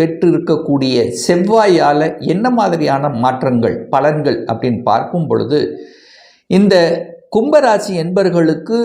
பெற்றிருக்கக்கூடிய செவ்வாயால் என்ன மாதிரியான மாற்றங்கள் பலன்கள் அப்படின்னு பார்க்கும் பொழுது இந்த கும்பராசி என்பர்களுக்கு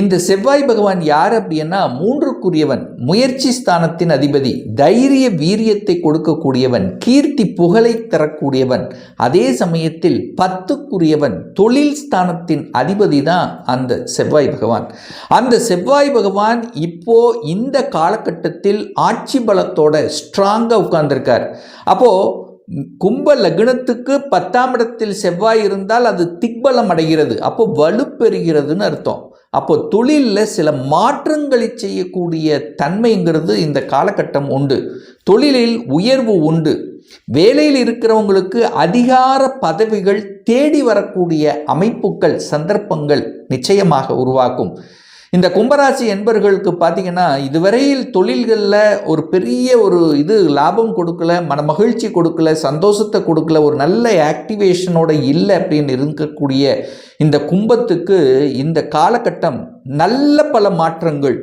இந்த செவ்வாய் பகவான் யார் அப்படின்னா மூன்றுக்குரியவன் முயற்சி ஸ்தானத்தின் அதிபதி தைரிய வீரியத்தை கொடுக்கக்கூடியவன் கீர்த்தி புகழை தரக்கூடியவன். அதே சமயத்தில் பத்துக்குரியவன் தொழில் ஸ்தானத்தின் அதிபதி தான் அந்த செவ்வாய் பகவான். அந்த செவ்வாய் பகவான் இப்போ இந்த காலகட்டத்தில் ஆட்சி பலத்தோட ஸ்ட்ராங்காக உட்கார்ந்துருக்கார். அப்போது கும்ப லக்னத்துக்கு பத்தாம் இடத்தில் செவ்வாய் இருந்தால் அது திக்பலம் அடைகிறது. அப்போ வலுப்பெறுகிறதுன்னு அர்த்தம். அப்போ தொழிலில் சில மாற்றங்களை செய்யக்கூடிய தன்மைங்கிறது இந்த காலகட்டம் உண்டு. தொழிலில் உயர்வு உண்டு. வேலையில் இருக்கிறவங்களுக்கு அதிகார பதவிகள் தேடி வரக்கூடிய அமைப்புகள் சந்தர்ப்பங்கள் நிச்சயமாக உருவாக்கும் இந்த கும்பராசி என்பர்களுக்கு பார்த்தீங்கன்னா இதுவரையில் தொழில்களில் ஒரு பெரிய ஒரு இது லாபம் கொடுக்கல மன மகிழ்ச்சி கொடுக்கல சந்தோஷத்தை கொடுக்கல ஒரு நல்ல ஆக்டிவேஷனோட இல்லை அப்படின்னு இருக்கக்கூடிய இந்த கும்பத்துக்கு இந்த காலகட்டம் நல்ல பல மாற்றங்கள்.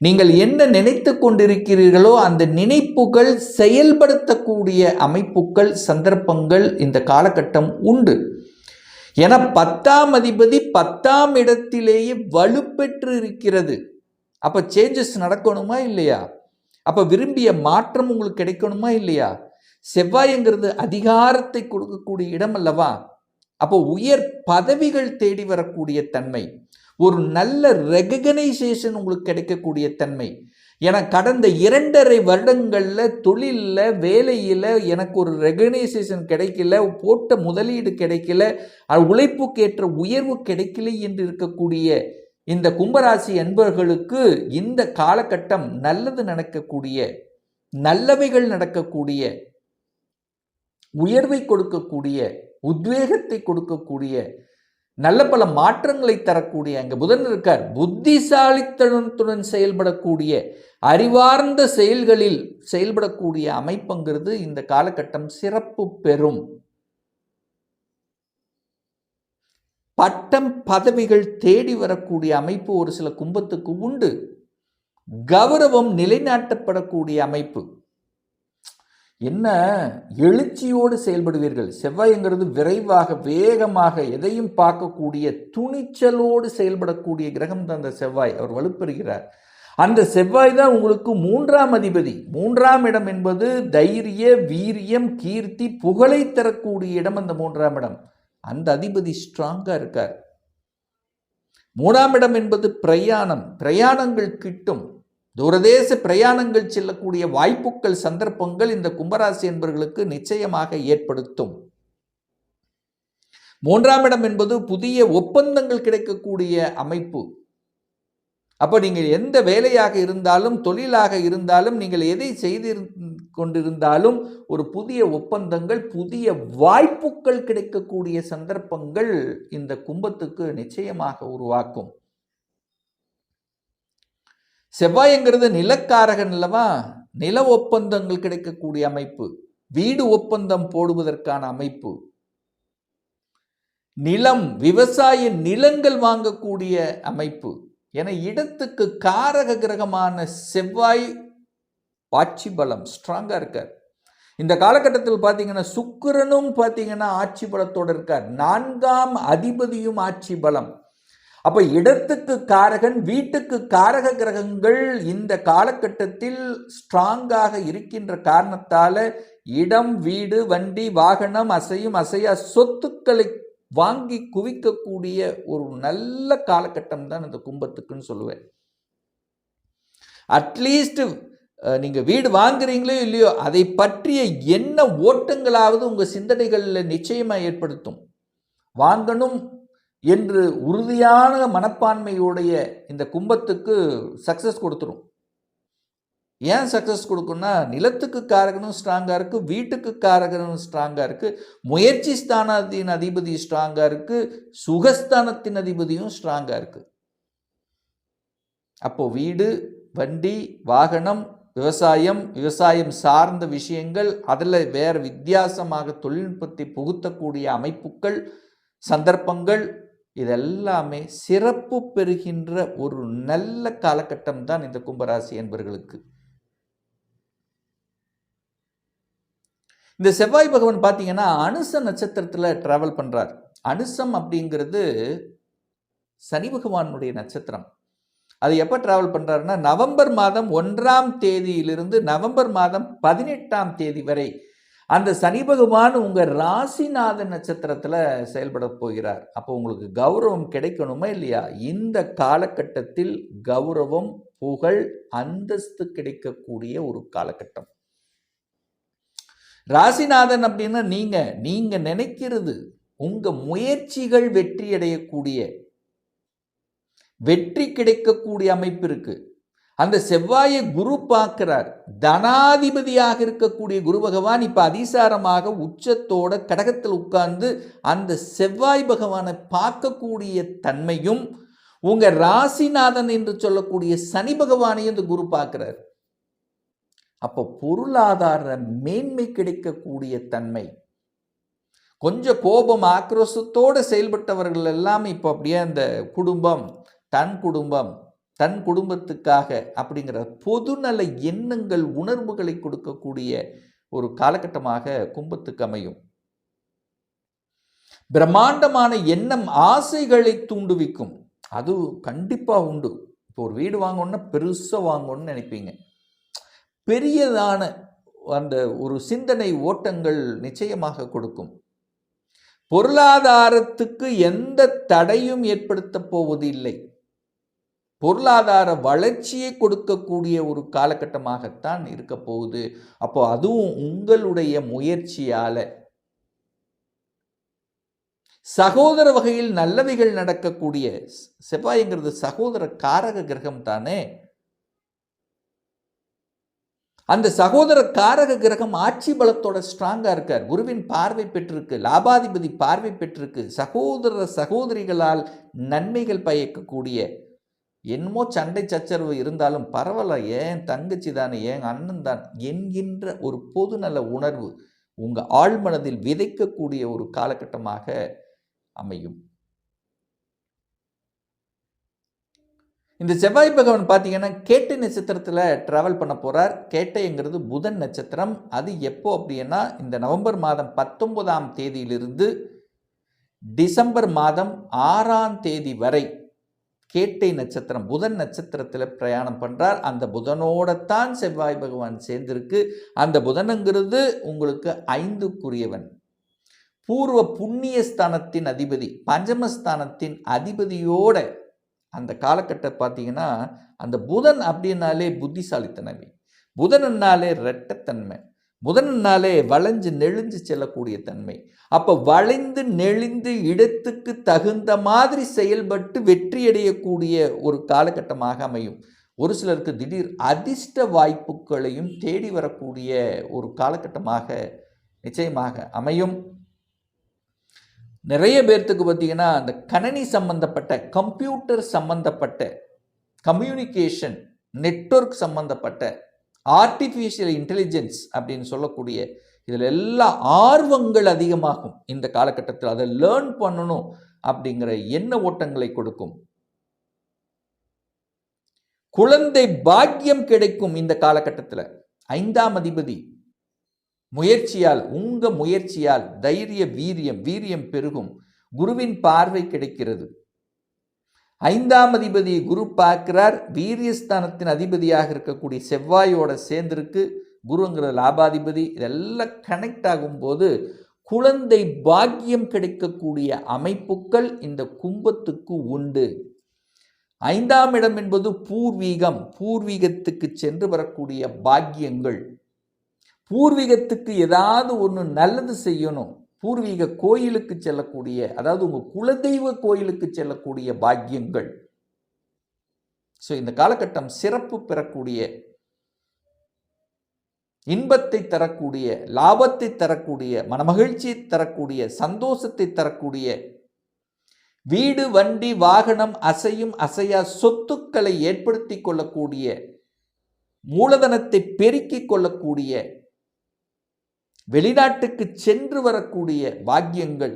நீங்கள் என்ன நினைத்து கொண்டிருக்கிறீர்களோ அந்த நினைப்புகள் செயல்படுத்தக்கூடிய அமைப்புகள் சந்தர்ப்பங்கள் இந்த காலகட்டம் உண்டு. என பத்தாம் அதிபதி பத்தாம் இடத்திலேயே வலுப்பெற்று இருக்கிறது அப்போ சேஞ்சஸ் நடக்கணுமா இல்லையா? அப்போ விரும்பிய மாற்றம் உங்களுக்கு கிடைக்கணுமா இல்லையா? செவ்வாய்ங்கிறது அதிகாரத்தை கொடுக்கக்கூடிய இடம் அல்லவா? அப்போ உயர் பதவிகள் தேடி வரக்கூடிய தன்மை. ஒரு நல்ல ரெகனைசேஷன் உங்களுக்கு கிடைக்கக்கூடிய தன்மை. என கடந்த இரண்டரை வருடங்களில் தொழிலில் வேலையில் எனக்கு ஒரு ரெகனைசேஷன் கிடைக்கல போட்ட முதலீடு கிடைக்கல உழைப்புக்கேற்ற உயர்வு கிடைக்கல என்று இருக்கக்கூடிய இந்த கும்பராசி என்பவர்களுக்கு இந்த காலகட்டம் நல்லது நடக்கக்கூடிய நல்லவைகள் நடக்கக்கூடிய உயர்வை கொடுக்கக்கூடிய உத்வேகத்தை கொடுக்கக்கூடிய நல்ல பல மாற்றங்களை தரக்கூடிய அங்கே புதன் இருக்கார். புத்திசாலித்தனத்துடன் செயல்படக்கூடிய அறிவார்ந்த செயல்களில் செயல்படக்கூடிய அமைப்புங்கிறது இந்த காலகட்டம் சிறப்பு பெறும். பட்டம் பதவிகள் தேடி வரக்கூடிய அமைப்பு ஒரு சில கும்பத்துக்கு உண்டு. கௌரவம் நிலைநாட்டப்படக்கூடிய அமைப்பு. என்ன எழுச்சியோடு செயல்படுவீர்கள்? செவ்வாய்ங்கிறது விரைவாக வேகமாக எதையும் பார்க்கக்கூடிய துணிச்சலோடு செயல்படக்கூடிய கிரகம் தான் அந்த செவ்வாய். அவர் வலுப்பெறுகிறார். அந்த செவ்வாய் தான் உங்களுக்கு மூன்றாம் அதிபதி. மூன்றாம் இடம் என்பது தைரிய வீரியம் கீர்த்தி புகழை தரக்கூடிய இடம் அந்த மூன்றாம் இடம். அந்த அதிபதி ஸ்ட்ராங்காக இருக்கார். மூணாம் இடம் என்பது பிரயாணம். பிரயாணங்கள் கிட்டும். தூரதேச பிரயாணங்கள் செல்லக்கூடிய வாய்ப்புகள் சந்தர்ப்பங்கள் இந்த கும்பராசி என்பவர்களுக்கு நிச்சயமாக ஏற்படுத்தும். மூன்றாம் இடம் என்பது புதிய ஒப்பந்தங்கள் கிடைக்கக்கூடிய அமைப்பு. அப்போ நீங்கள் எந்த வேலையாக இருந்தாலும் தொழிலாக இருந்தாலும் நீங்கள் எதை செய்து கொண்டிருந்தாலும் ஒரு புதிய ஒப்பந்தங்கள் புதிய வாய்ப்புகள் கிடைக்கக்கூடிய சந்தர்ப்பங்கள் இந்த கும்பத்துக்கு நிச்சயமாக உருவாக்கும். செவ்வாய்ங்கிறது நிலக்காரகன் அல்லவா? நில ஒப்பந்தங்கள் கிடைக்கக்கூடிய அமைப்பு. வீடு ஒப்பந்தம் போடுவதற்கான அமைப்பு. நிலம் விவசாய நிலங்கள் வாங்கக்கூடிய அமைப்பு. என இடத்துக்கு காரக கிரகமான செவ்வாய் ஆட்சி பலம் ஸ்ட்ராங்காக இருக்கார். இந்த காலகட்டத்தில் பார்த்தீங்கன்னா சுக்கிரனும் பார்த்தீங்கன்னா ஆட்சி பலத்தோடு இருக்கார். நான்காம் அதிபதியும் ஆட்சி பலம். அப்ப இடத்துக்கு காரகன் வீட்டுக்கு காரக கிரகங்கள் இந்த காலகட்டத்தில் ஸ்ட்ராங்காக இருக்கின்ற காரணத்தால இடம் வீடு வண்டி வாகனம் அசையும் அசையா சொத்துக்களை வாங்கி குவிக்கக்கூடிய ஒரு நல்ல காலகட்டம் தான் இந்த கும்பத்துக்குன்னு சொல்லுவேன். அட்லீஸ்ட் நீங்க வீடு வாங்குறீங்களோ இல்லையோ அதை பற்றிய என்ன ஓட்டங்களாவது உங்க சிந்தனைகளில் நிச்சயமா ஏற்படுத்தும். வாங்கணும் என்று உறுதியான மனப்பான்மையுடைய இந்த கும்பத்துக்கு சக்சஸ் கொடுத்துரும். ஏன் சக்ஸஸ் கொடுக்கும்னா நிலத்துக்கு காரகனும் ஸ்ட்ராங்காக இருக்குது வீட்டுக்கு காரகனும் ஸ்ட்ராங்காக இருக்குது முயற்சி ஸ்தானத்தின் அதிபதி ஸ்ட்ராங்காக இருக்குது சுகஸ்தானத்தின் அதிபதியும் ஸ்ட்ராங்காக இருக்குது அப்போது வீடு வண்டி வாகனம் விவசாயம் விவசாயம் சார்ந்த விஷயங்கள் அதில் வேறு வித்தியாசமாக தொழில்நுட்பத்தை புகுத்தக்கூடிய அமைப்புகள் சந்தர்ப்பங்கள் இதெல்லாமே சிறப்பு பெறுகின்ற ஒரு நல்ல காலகட்டம் தான் இந்த கும்பராசி என்பர்களுக்கு. இந்த செவ்வாய் பகவான் பார்த்தீங்கன்னா அனுச நட்சத்திரத்தில் ட்ராவல் பண்ணுறார் அனுசம் அப்படிங்கிறது சனி பகவானுடைய நட்சத்திரம். அது எப்போ ட்ராவல் பண்ணுறாருன்னா நவம்பர் மாதம் ஒன்றாம் தேதியிலிருந்து நவம்பர் மாதம் பதினெட்டாம் தேதி வரை அந்த சனி பகவான் உங்கள் ராசிநாத நட்சத்திரத்தில் செயல்பட போகிறார். அப்போ உங்களுக்கு கௌரவம் கிடைக்கணுமா இல்லையா? இந்த காலகட்டத்தில் கௌரவம் புகழ் அந்தஸ்து கிடைக்கக்கூடிய ஒரு காலகட்டம். ராசிநாதன் அப்படின்னா நீங்கள் நீங்கள் நினைக்கிறது உங்கள் முயற்சிகள் வெற்றி அடையக்கூடிய வெற்றி கிடைக்கக்கூடிய அமைப்பு இருக்குது அந்த செவ்வாயை குரு பார்க்கிறார். தனாதிபதியாக இருக்கக்கூடிய குரு பகவான் இப்போ அதிசாரமாக உச்சத்தோட கடகத்தில் உட்கார்ந்து அந்த செவ்வாய் பகவானை பார்க்கக்கூடிய தன்மையும் உங்கள் ராசிநாதன் என்று சொல்லக்கூடிய சனி பகவானையும் இந்த குரு பார்க்கிறார். அப்போ பொருளாதார மேன்மை கிடைக்கக்கூடிய தன்மை. கொஞ்சம் கோபம் ஆக்ரோஷத்தோடு செயல்பட்டவர்கள் எல்லாம் இப்போ அப்படியே அந்த குடும்பம் தன் குடும்பம் தன் குடும்பத்துக்காக அப்படிங்கிற பொதுநல எண்ணங்கள் உணர்வுகளை கொடுக்கக்கூடிய ஒரு காலகட்டமாக கும்பத்துக்கு அமையும். பிரம்மாண்டமான எண்ணம் ஆசைகளை தூண்டுவிக்கும். அது கண்டிப்பாக உண்டு. இப்போ ஒரு வீடு வாங்கணுன்னா பெருசாக வாங்கணும்னு நினைப்பீங்க. பெரியதான அந்த ஒரு சிந்தனை ஓட்டங்கள் நிச்சயமாக கொடுக்கும். பொருளாதாரத்துக்கு எந்த தடையும் ஏற்படுத்த போவது இல்லை பொருளாதார வளர்ச்சியை கொடுக்கக்கூடிய ஒரு காலகட்டமாகத்தான் இருக்க போகுது. அப்போ அதுவும் உங்களுடைய முயற்சியால. சகோதர வகையில் நல்லவைகள் நடக்கக்கூடிய செவ்வாய்ங்கிறது சகோதர காரக கிரகம் தானே? அந்த சகோதர காரக கிரகம் ஆட்சி பலத்தோட ஸ்ட்ராங்காக இருக்கார். குருவின் பார்வை பெற்றிருக்கு லாபாதிபதி பார்வை பெற்றிருக்கு. சகோதர சகோதரிகளால் நன்மைகள் பயக்கக்கூடிய என்னமோ சண்டை சச்சரவு இருந்தாலும் பரவாயில்ல ஏன் தங்கச்சி தானே ஏன் அண்ணன் தான் என்கின்ற ஒரு பொதுநல உணர்வு உங்கள் ஆழ்மனதில் விதைக்கக்கூடிய ஒரு காலகட்டமாக அமையும். இந்த செவ்வாய் பகவான் பார்த்தீங்கன்னா கேட்டை நட்சத்திரத்தில் ட்ராவல் பண்ண போகிறார் கேட்டைங்கிறது புதன் நட்சத்திரம். அது எப்போ அப்படின்னா இந்த நவம்பர் மாதம் பத்தொன்பதாம் தேதியிலிருந்து டிசம்பர் மாதம் ஆறாம் தேதி வரை கேட்டை நட்சத்திரம் புதன் நட்சத்திரத்தில் பிரயாணம் பண்ணுறார் அந்த புதனோடத்தான் செவ்வாய் பகவான் சேர்ந்திருக்கு. அந்த புதனுங்கிறது உங்களுக்கு ஐந்துக்குரியவன். பூர்வ புண்ணிய ஸ்தானத்தின் அதிபதி பஞ்சமஸ்தானத்தின் அதிபதியோட அந்த காலகட்டம் பார்த்தீங்கன்னா அந்த புதன் அப்படின்னாலே புத்திசாலித்தனமே. புதன்னாலே ரெட்டத்தன்மை. முதல் நாளே வளைஞ்சு நெளிஞ்சு செல்லக்கூடிய தன்மை. அப்போ வளைந்து நெளிந்து இடத்துக்கு தகுந்த மாதிரி செயல்பட்டு வெற்றியடையக்கூடிய ஒரு காலகட்டமாக அமையும். ஒரு சிலருக்கு திடீர் அதிர்ஷ்ட வாய்ப்புகளையும் தேடி வரக்கூடிய ஒரு காலகட்டமாக நிச்சயமாக அமையும். நிறைய பேர்த்துக்கு பார்த்தீங்கன்னா அந்த கணனி சம்பந்தப்பட்ட கம்ப்யூட்டர் சம்பந்தப்பட்ட கம்யூனிகேஷன் நெட்வொர்க் சம்பந்தப்பட்ட ஆர்டிஃபிஷியல் இன்டெலிஜென்ஸ் அப்படின்னு சொல்லக்கூடிய இதில் எல்லா ஆர்வங்கள் அதிகமாகும் இந்த காலகட்டத்தில். அதை லேர்ன் பண்ணணும் அப்படிங்கிற எண்ண ஓட்டங்களை கொடுக்கும். குழந்தை பாக்கியம் கிடைக்கும் இந்த காலகட்டத்தில். ஐந்தாம் அதிபதி முயற்சியால் உங்க முயற்சியால் தைரிய வீரியம் வீரியம் பெருகும். குருவின் பார்வை கிடைக்கிறது. ஐந்தாம் அதிபதி குரு பார்க்கிறார். வீரியஸ்தானத்தின் அதிபதியாக இருக்கக்கூடிய செவ்வாயோட சேர்ந்திருக்கு. குருங்கிற லாபாதிபதி. இதெல்லாம் கனெக்ட் ஆகும்போது குழந்தை பாக்கியம் கிடைக்கக்கூடிய அமைப்புகள் இந்த கும்பத்துக்கு உண்டு. ஐந்தாம் இடம் என்பது பூர்வீகம். பூர்வீகத்துக்கு சென்று வரக்கூடிய பாக்கியங்கள். பூர்வீகத்துக்கு ஏதாவது ஒன்று நல்லது செய்யணும். பூர்வீக கோயிலுக்கு செல்லக்கூடிய அதாவது உங்கள் குலதெய்வ கோயிலுக்கு செல்லக்கூடிய பாக்கியங்கள். ஸோ இந்த காலகட்டம் சிறப்பு பெறக்கூடிய இன்பத்தை தரக்கூடிய லாபத்தை தரக்கூடிய மனமகிழ்ச்சியை தரக்கூடிய சந்தோஷத்தை தரக்கூடிய வீடு வண்டி வாகனம் அசையும் அசையா சொத்துக்களை ஏற்படுத்தி கொள்ளக்கூடிய மூலதனத்தை பெருக்கிக் கொள்ளக்கூடிய வெளிநாட்டுக்கு சென்று வரக்கூடிய பாக்கியங்கள்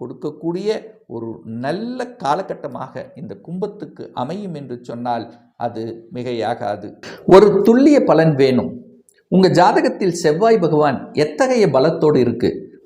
கொடுக்கக்கூடிய ஒரு நல்ல காலகட்டமாக இந்த கும்பத்துக்கு அமையும் என்று சொன்னால் அது மிகையாகாது. ஒரு துல்லிய பலன் வேணும். உங்கள் ஜாதகத்தில் செவ்வாய் பகவான் எத்தகைய பலத்தோடு இருக்குது